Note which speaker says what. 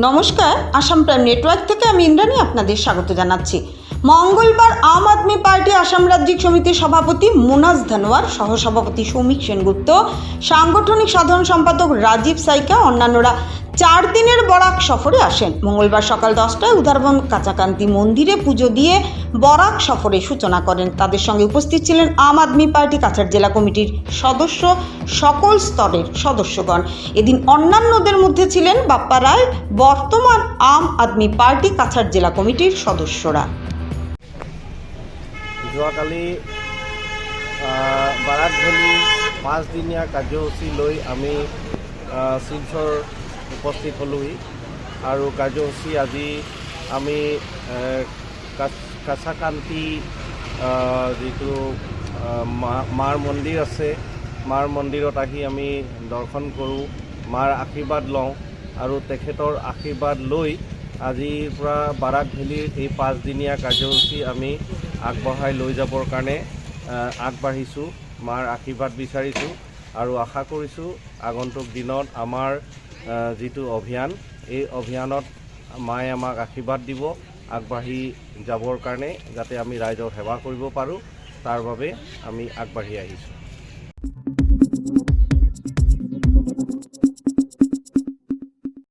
Speaker 1: নমস্কার, Assam prime network থেকে আমি ইন্দ্রাণী আপনাদের স্বাগত জানাচ্ছি। মঙ্গলবার আম আদমি পার্টি আসাম রাজ্যিক সমিতির সভাপতি মুনাজ ধানোয়ার সহসভাপতি সৌমিক সেনগুপ্ত, সাংগঠনিক সাধারণ সম্পাদক রাজীব সাইকা, অন্যান্যরা চার দিনের বরাক সফরে আসেন। মঙ্গলবার সকাল দশটায় উদারবন কাঁচাকান্তি মন্দিরে পুজো দিয়ে বরাক সফরে সূচনা করেন। তাদের সঙ্গে উপস্থিত ছিলেন আম আদমি পার্টি কাছাড় জেলা কমিটির সদস্য সকল স্তরের সদস্যগণ। এদিন অন্যান্যদের মধ্যে ছিলেন বাপ্পা রায়, বর্তমান আম আদমি পার্টি কাছাড় জেলা কমিটির সদস্যরা।
Speaker 2: যোৱাকালি বাৰাক ভেলী পাঁচদিনীয়া লৈ আমি শিলচৰ উপস্থিত হ'লোহি। আৰু কাৰ্যসূচী আজি আমি কাছাকান্তি যিটো মাৰ মন্দিৰ আছে, মাৰ মন্দিৰত আহি আমি দৰ্শন কৰোঁ, মাৰ আশীৰ্বাদ লওঁ আৰু তেখেতৰ আশীৰ্বাদ লৈ আজিৰ পৰা বাৰাক ভেলীৰ এই পাঁচদিনীয়া কাৰ্যসূচী আমি আগবঢ়াই লৈ যাবৰ কাৰণে আগবাঢ়িছোঁ, মাৰ আশীৰ্বাদ বিচাৰিছোঁ আৰু আশা কৰিছোঁ আগন্তুক দিনত আমাৰ যিটো অভিযান, এই অভিযানত মায়ে আমাক আশীৰ্বাদ দিব, আগবাঢ়ি যাবৰ কাৰণে যাতে আমি ৰাইজৰ সেৱা কৰিব পাৰোঁ। তাৰ বাবে আমি আগবাঢ়ি আহিছোঁ।